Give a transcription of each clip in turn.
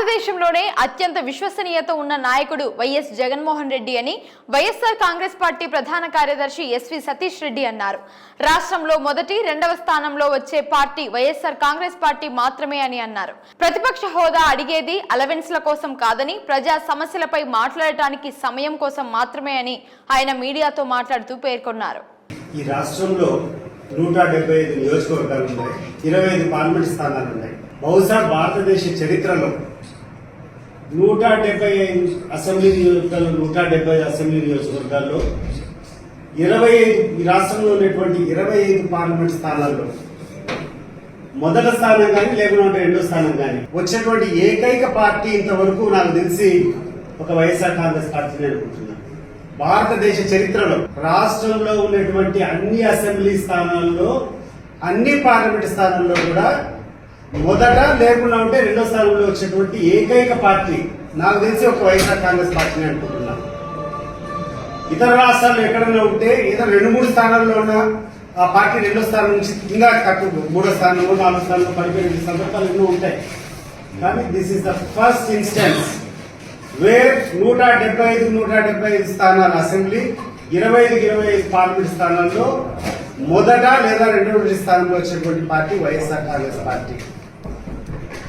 భారతదేశంలోనే అత్యంత విశ్వసనీయత ఉన్న నాయకుడు వైఎస్ జగన్మోహన్ రెడ్డి అని వైఎస్ఆర్ కాంగ్రెస్ పార్టీ ప్రధాన కార్యదర్శి ఎస్వి సతీష్ రెడ్డి అన్నారు. రాష్ట్రంలో మొదటి రెండవ స్థానంలో వచ్చే పార్టీ వైఎస్ఆర్ కాంగ్రెస్ పార్టీ మాత్రమే అని అన్నారు. ప్రతిపక్ష హోదా అడిగేది అలవెన్స్ల కోసం కాదని ప్రజా సమస్యలపై మాట్లాడటానికి సమయం కోసం మాత్రమే అని ఆయన మీడియాతో మాట్లాడుతూ పేర్కొన్నారు. ఈ రాష్ట్రంలో నూట డెబ్బై ఐదు నియోజకవర్గాలు ఉన్నాయి ఇరవై ఐదు పార్లమెంట్ స్థానాలు ఉన్నాయి. బహుశా భారతదేశ చరిత్రలో నూట డెబ్బై ఐదు అసెంబ్లీ నియోజకవర్గాల్లో నూట డెబ్బై అసెంబ్లీ నియోజకవర్గాల్లో ఇరవై ఐదు ఈ రాష్ట్రంలో ఉన్నటువంటి ఇరవై ఐదు పార్లమెంట్ స్థానాల్లో మొదటి స్థానం కానీ లేకుండా రెండో స్థానం కానీ వచ్చేటువంటి ఏకైక పార్టీ ఇంతవరకు నాకు తెలిసి ఒక వైఎస్ఆర్ కాంగ్రెస్ పార్టీని అనుకుంటున్నాను భారతదేశ చరిత్రలో రాష్ట్రంలో ఉన్నటువంటి అన్ని అసెంబ్లీ స్థానాల్లో అన్ని పార్లమెంట్ స్థానాల్లో కూడా మొదట లేకుండా ఉంటే రెండో స్థానంలో వచ్చేటువంటి ఏకైక పార్టీ నాకు తెలిసి ఒక వైఎస్ఆర్ కాంగ్రెస్ పార్టీని అనుకుంటున్నాను ఇతర రాష్ట్రాల్లో ఎక్కడైనా ఉంటే ఏదో రెండు మూడు స్థానాల్లో ఉన్న ఆ పార్టీ రెండో స్థానం నుంచి కింద కట్టు మూడో స్థానంలో నాలుగో స్థానంలో పడిపోయిన సందర్భాలు ఎన్నో ఉంటాయి. కానీ this is the first instance where నూట డెబ్బై ఐదు నూట డెబ్బై ఐదు స్థానాల అసెంబ్లీ ఇరవై ఐదు ఇరవై ఐదు పార్లమెంట్ స్థానాల్లో మొదట లేదా రెండో స్థానంలో వచ్చేటువంటి పార్టీ వైఎస్ఆర్ కాంగ్రెస్ పార్టీ.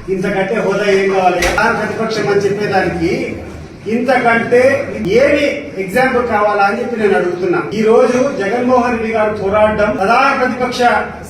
ఇంతకంటే హోదా ఏం కావాలి? ప్రధాన ప్రతిపక్షం అని చెప్పేదానికి ఇంతకంటే ఏమి ఎగ్జాంపుల్ కావాలా అని చెప్పి నేను అడుగుతున్నా. ఈ రోజు జగన్మోహన్ రెడ్డి గారు పోరాడడం ప్రధాన ప్రతిపక్ష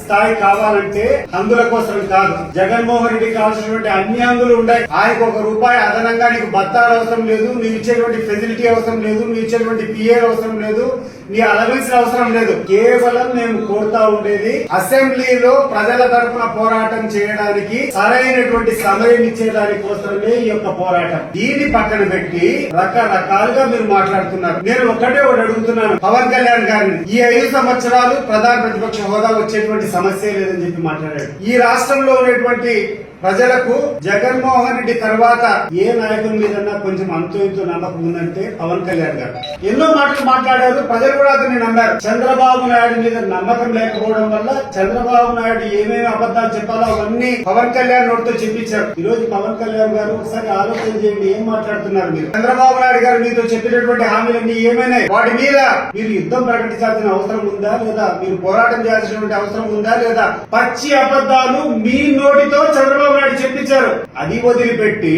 స్థాయి కావాలంటే అందుల కోసం కాదు. జగన్మోహన్ రెడ్డి కావాల్సినటువంటి అన్ని అందులు ఉన్నాయి. ఆయనకు ఒక రూపాయి అదనంగా నీకు బత్తాలు అవసరం లేదు నువ్వు ఇచ్చేటువంటి ఫెసిలిటీ అవసరం లేదు నువ్వు ఇచ్చేటువంటి పిఏ అవసరం లేదు. నీ అలవెన్స్ అవసరం లేదు. కేవలం మేము కోరుతా ఉండేది అసెంబ్లీలో ప్రజల తరపున పోరాటం చేయడానికి సరైనటువంటి సమయం ఇచ్చేదాని కోసమే ఈ యొక్క పోరాటం. దీన్ని పక్కన పెట్టి రకరకాలుగా మీరు మాట్లాడుతున్నారు. నేను ఒక్కటే ఒకటి అడుగుతున్నాను. పవన్ కళ్యాణ్ గారిని. ఈ ఐదు సంవత్సరాలు ప్రధాన ప్రతిపక్ష హోదా వచ్చేటువంటి సమస్య లేదని చెప్పి మాట్లాడాడు. ఈ రాష్ట్రంలో ఉన్నటువంటి ప్రజలకు జగన్మోహన్ రెడ్డి తర్వాత ఏ నాయకుల మీద కొంచెం అంతో ఇంతో నమ్మకం ఉందంటే పవన్ కళ్యాణ్ గారు. ఎన్నో మాటలు మాట్లాడారు. ప్రజలు కూడా అతన్ని నమ్మారు. చంద్రబాబు నాయుడు మీద నమ్మకం లేకపోవడం వల్ల చంద్రబాబు నాయుడు ఏమేమి అబద్ధాలు చెప్పాలో అవన్నీ పవన్ కళ్యాణ్ నోటితో చెప్పించారు. ఈ రోజు పవన్ కళ్యాణ్ గారు ఒకసారి ఆలోచన చేయండి ఏం మాట్లాడుతున్నారు మీరు? చంద్రబాబు నాయుడు గారు మీతో చెప్పినటువంటి హామీలన్నీ ఏమైనాయి వాటి మీద మీరు యుద్ధం ప్రకటించాల్సిన అవసరం ఉందా లేదా? మీరు పోరాటం చేయాల్సినటువంటి అవసరం ఉందా లేదా? పచ్చి అబద్ధాలు మీ నోటితో చంద్రబాబు నాయుడు చెప్పించారు. అది వదిలిపెట్టి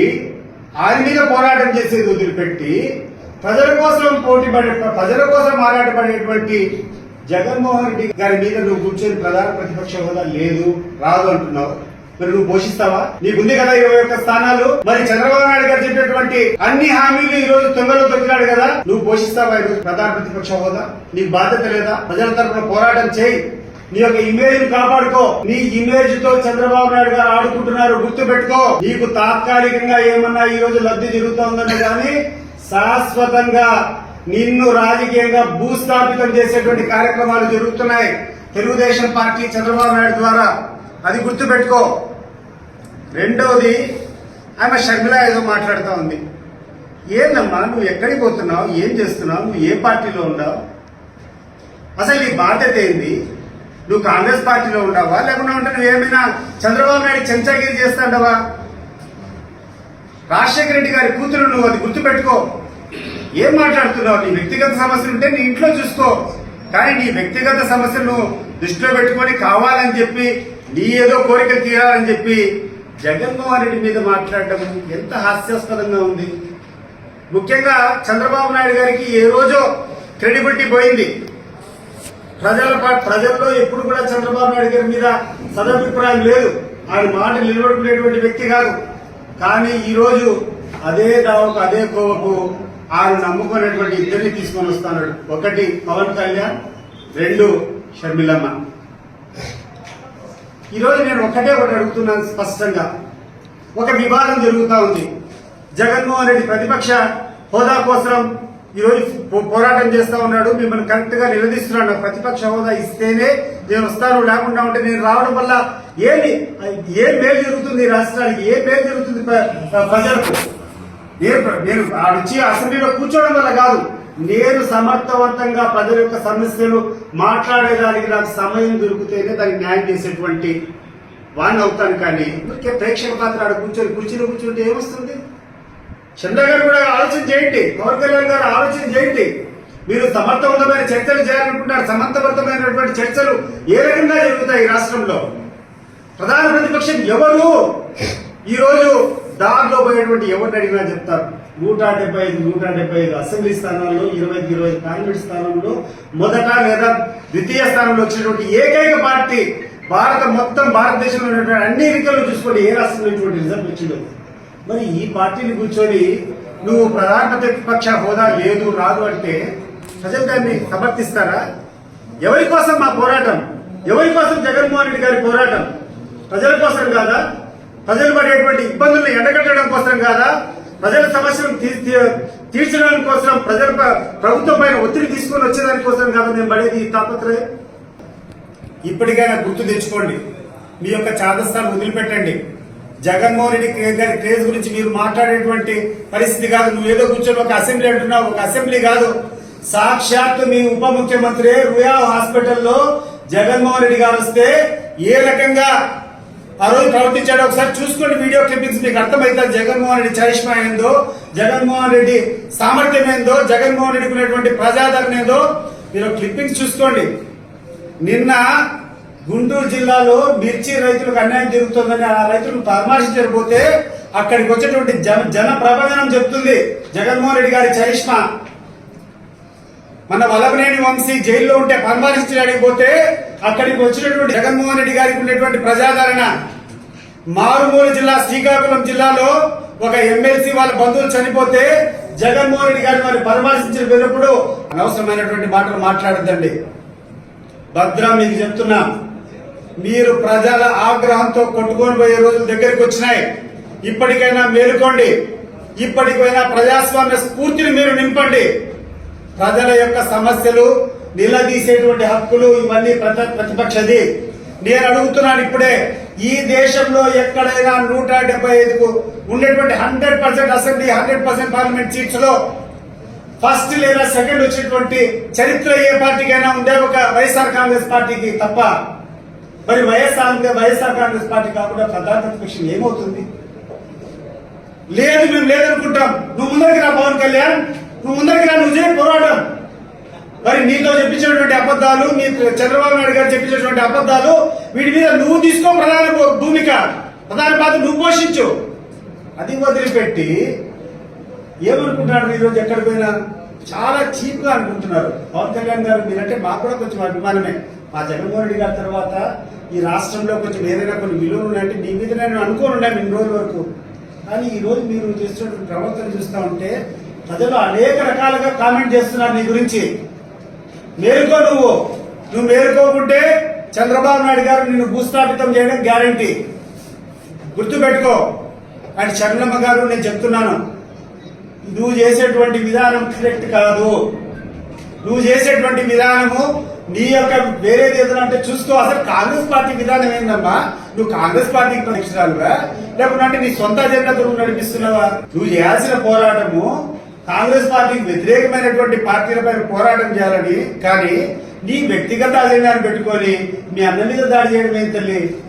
ఆయన మీద పోరాటం చేసేది వదిలిపెట్టి ప్రజల కోసం పోటీ పడే ప్రజల కోసం మారాటపడేటువంటి జగన్మోహన్ రెడ్డి గారి మీద నువ్వు కూర్చొని ప్రధాన ప్రతిపక్ష హోదా లేదు రాదు అంటున్నావు. మరి నువ్వు పోషిస్తావా? నీకుంది కదా ఇరవై ఒక్క స్థానాలు. మరి చంద్రబాబు నాయుడు గారు చెప్పినటువంటి అన్ని హామీలు ఈ రోజు తొంగలో దొరికినాడు కదా. నువ్వు పోషిస్తావా ఈరోజు ప్రధాన ప్రతిపక్ష హోదా? నీకు బాధ్యత లేదా? ప్రజల తరపున పోరాటం చేయి. నీ యొక్క ఇమేజ్ కాపాడుకో. నీ ఇమేజ్తో చంద్రబాబు నాయుడు గారు ఆడుకుంటున్నారు గుర్తు పెట్టుకో నీకు తాత్కాలికంగా ఏమన్నా ఈ రోజు లబ్ధి జరుగుతోందని కానీ శాశ్వతంగా నిన్ను రాజకీయంగా భూస్థాపితం చేసేటువంటి కార్యక్రమాలు జరుగుతున్నాయి. తెలుగుదేశం పార్టీ చంద్రబాబు నాయుడు ద్వారా. అది గుర్తుపెట్టుకో. రెండవది ఆమె షర్మిల ఏదో మాట్లాడుతూ ఉంది. ఏందమ్మా నువ్వు ఎక్కడికి పోతున్నావు? ఏం చేస్తున్నావు? నువ్వు ఏ పార్టీలో ఉన్నావు? అసలు నీ బాధ్యత ఏంది? నువ్వు కాంగ్రెస్ పార్టీలో ఉండవా లేకుండా ఉంటే నువ్వు ఏమైనా చంద్రబాబు నాయుడు చెంచాగిరి చేస్తాడవా రాజశేఖర రెడ్డి గారి కూతురు నువ్వు అది గుర్తుపెట్టుకో. ఏం మాట్లాడుతున్నావు? నీ వ్యక్తిగత సమస్యలు ఉంటే నీ ఇంట్లో చూసుకో. కానీ నీ వ్యక్తిగత సమస్యలను దృష్టిలో పెట్టుకొని కావాలని చెప్పి నీ ఏదో కోరిక తీరాలని చెప్పి జగన్మోహన్ రెడ్డి మీద మాట్లాడటం ఎంత హాస్యాస్పదంగా ఉంది. ముఖ్యంగా చంద్రబాబు నాయుడు గారికి ఏ రోజో క్రెడిబిలిటీ పోయింది. ప్రజల ప్రజల్లో ఎప్పుడు కూడా చంద్రబాబు నాయుడు గారి మీద సదభిప్రాయం లేదు. ఆయన మాట నిలబడుకునేటువంటి వ్యక్తి కాదు. కానీ ఈరోజు అదే దావకు అదే కోవకు ఆయన నమ్ముకునేటువంటి ఇద్దరిని తీసుకొని వస్తున్నాడు ఒకటి పవన్ కళ్యాణ్ రెండు షర్మిలమ్మ. ఈరోజు నేను ఒకటే ఒకటి అడుగుతున్నాను స్పష్టంగా. ఒక వివాదం జరుగుతూ ఉంది. జగన్మోహన్ రెడ్డి ప్రతిపక్ష హోదా కోసం ఈరోజు పో- పోరాటం చేస్తూ ఉన్నాడు. మిమ్మల్ని కరెక్ట్గా నిలదీస్తున్నాడు ప్రతిపక్ష హోదా ఇస్తేనే నేను వస్తాను. లేకుండా ఉంటే నేను రావడం వల్ల ఏమి ఏ మేలు జరుగుతుంది రాష్ట్రానికి? ఏ మేలు జరుగుతుంది ప్రజలకు? నేను నేను ఆడొచ్చి అసెంబ్లీలో కూర్చోవడం వల్ల కాదు నేను సమర్థవంతంగా ప్రజల యొక్క సమస్యలు మాట్లాడేదానికి నాకు సమయం దొరికితేనే దానికి న్యాయం చేసేటువంటి వాడిని అవుతాను కానీ ఊరికే ప్రేక్షక పాత్ర ఆడ కూర్చొని కూర్చుని కూర్చుంటే ఏమొస్తుంది? చంద్ర గారు కూడా ఆలోచన చేయండి పవన్ కళ్యాణ్ గారు ఆలోచన చేయండి. మీరు సమర్థవంతమైన చర్చలు చేయాలనుకుంటున్నారు సమర్థవంతమైనటువంటి చర్చలు ఏ రకంగా జరుగుతాయి ఈ రాష్ట్రంలో? ప్రధాన ప్రతిపక్షం ఎవరు? ఈరోజు దారిలో పోయేటువంటి ఎవరిని అడిగినా చెప్తారు. నూట డెబ్బై ఐదు నూట డెబ్బై ఐదు అసెంబ్లీ స్థానాల్లో ఇరవై ఐదు ఇరవై ఐదు పార్లమెంట్ స్థానంలో మొదట లేదా ద్వితీయ స్థానంలో వచ్చినటువంటి ఏకైక పార్టీ భారత మొత్తం భారతదేశంలో ఉన్నటువంటి అన్ని ఎన్నికల్లో చూసుకోండి ఏ రాష్ట్రంలో ఇటువంటి రిజల్ట్ వచ్చిందో. మరి ఈ పార్టీని కూర్చొని నువ్వు ప్రధాన ప్రతిపక్ష హోదా లేదు రాదు అంటే ప్రజలు దాన్ని సమర్థిస్తారా? ఎవరి కోసం మా పోరాటం? ఎవరి కోసం జగన్మోహన్ రెడ్డి గారి పోరాటం? ప్రజల కోసం కాదా? ప్రజలు పడేటువంటి ఇబ్బందులను ఎండగట్టడం కోసం కాదా? ప్రజల సమస్యలను తీ- తీర్చడం కోసం ప్రజల ప్రభుత్వం పైన ఒత్తిడి తీసుకొని వచ్చేదానికోసం కాదు కాదా మేము పడేది ఈ తాపత్రయం? ఇప్పటికైనా గుర్తు తెచ్చుకోండి. మీ యొక్క చాదస్తాన్ని వదిలిపెట్టండి. జగన్మోహన్ రెడ్డి గారి క్రేజ్ గురించి మీరు మాట్లాడేటువంటి పరిస్థితి కాదు. నువ్వు ఏదో కూర్చొని ఒక అసెంబ్లీ అంటున్నావు. ఒక అసెంబ్లీ కాదు. సాక్షాత్ మీ ఉప ముఖ్యమంత్రి రుయా హాస్పిటల్లో జగన్మోహన్ రెడ్డి గారు వస్తే ఏ రకంగా ఆ రోజు ప్రవర్తించాడు. ఒకసారి చూసుకోండి వీడియో క్లిప్పింగ్స్. మీకు అర్థమవుతుంది జగన్మోహన్ రెడ్డి చరిష్మా ఏందో జగన్మోహన్ రెడ్డి సామర్థ్యం ఏందో జగన్మోహన్ రెడ్డికి ఉన్నటువంటి ప్రజాదరణ ఏందో మీరు క్లిప్పింగ్స్ చూసుకోండి. నిన్న గుంటూరు జిల్లాలో మిర్చి రైతులకు అన్యాయం జరుగుతుందని ఆ రైతులను పరామర్శించకపోతే అక్కడికి వచ్చేటువంటి జన జన ప్రభజనం చెప్తుంది జగన్మోహన్ రెడ్డి గారి చరిష్మా. మన వల్లభనేని వంశీ జైల్లో ఉంటే పరామర్శించడానికి పోతే అక్కడికి వచ్చినటువంటి జగన్మోహన్ రెడ్డి గారికి ఉన్నటువంటి ప్రజాదరణ. మారుమూల జిల్లా శ్రీకాకుళం జిల్లాలో ఒక ఎమ్మెల్సీ వాళ్ళ బంధువులు చనిపోతే జగన్మోహన్ రెడ్డి గారిని మరి పరామర్శించిన వెళ్ళినప్పుడు అనవసరమైనటువంటి మాటలు మాట్లాడద్దండి. భద్ర మీకు చెప్తున్నా మీరు ప్రజల ఆగ్రహంతో కొట్టుకొని పోయే రోజులు దగ్గరికి వచ్చినాయి. ఇప్పటికైనా మేలుకోండి. ఇప్పటికైనా ప్రజాస్వామ్య స్ఫూర్తిని మీరు నింపండి. ప్రజల యొక్క సమస్యలు నిలదీసేటువంటి హక్కులు ఇవన్నీ ప్రతిపక్షది. నేను అడుగుతున్నాను ఇప్పుడే ఈ దేశంలో ఎక్కడైనా నూట డెబ్బై ఐదుకు ఉండేటువంటి hundred percent assembly hundred percent parliament సీట్స్లో first లేదా సెకండ్ వచ్చినటువంటి చరిత్ర ఏ పార్టీకైనా ఉండే ఒక వైఎస్ఆర్ కాంగ్రెస్ పార్టీకి తప్ప మరి వైఎస్ఆర్ వైఎస్ఆర్ కాంగ్రెస్ పార్టీ కాకుండా ప్రధాన ప్రతిపక్షం ఏమవుతుంది? లేదు మేము లేదనుకుంటాం. నువ్వు ముందరికి రా పవన్ కళ్యాణ్. నువ్వు ముందరికి రా నువ్వు చేయ పోరాటం. మరి నీతో చెప్పించినటువంటి అబద్ధాలు నీ చంద్రబాబు నాయుడు గారు చెప్పించినటువంటి అబద్ధాలు వీటి మీద నువ్వు తీసుకో ప్రధాన భూమిక. ప్రధాన పాత్ర నువ్వు పోషించు. అది వదిలిపెట్టి ఏమనుకుంటున్నాడు ఈరోజు రోజు పోయినా? చాలా చీప్గా అనుకుంటున్నారు. పవన్ కళ్యాణ్ గారు మీరంటే మాకు కూడా కొంచెం అభిమానమే. మా జగన్మోహన్ రెడ్డి గారి తర్వాత ఈ రాష్ట్రంలో కొంచెం ఏదైనా కొన్ని విలువలు ఉన్నాయంటే మీ మీద నేను అనుకోని ఉన్నాను ఇన్ని రోజుల వరకు. కానీ ఈ రోజు మీరు చేస్తున్నటువంటి ప్రవర్తన చూస్తా ఉంటే ప్రజలు అనేక రకాలుగా కామెంట్ చేస్తున్నారు నీ గురించి. నేర్కో నువ్వు. నువ్వు మేలుకోకుంటే చంద్రబాబు నాయుడు గారు నిన్ను భూస్థాపితం చేయడం గ్యారంటీ. గుర్తుపెట్టుకో. అండ్ శరణమ్మ గారు నేను చెప్తున్నాను. నువ్వు చేసేటువంటి విధానం కరెక్ట్ కాదు. నువ్వు చేసేటువంటి విధానము నీ యొక్క వేరేది ఏదైనా అంటే చూసుకో. అసలు కాంగ్రెస్ పార్టీ విధానం ఏంటమ్మా నువ్వు కాంగ్రెస్ పార్టీకి పరీక్షరాలుగా లేకుంటే నీ సొంత అజెండాతో నడిపిస్తున్నావా? నువ్వు చేయాల్సిన పోరాటము కాంగ్రెస్ పార్టీకి వ్యతిరేకమైనటువంటి పార్టీలపై పోరాటం చేయాలని కానీ నీ వ్యక్తిగత అజెండాను పెట్టుకొని మీ అన్న మీద దాడి చేయడం ఏం తల్లి?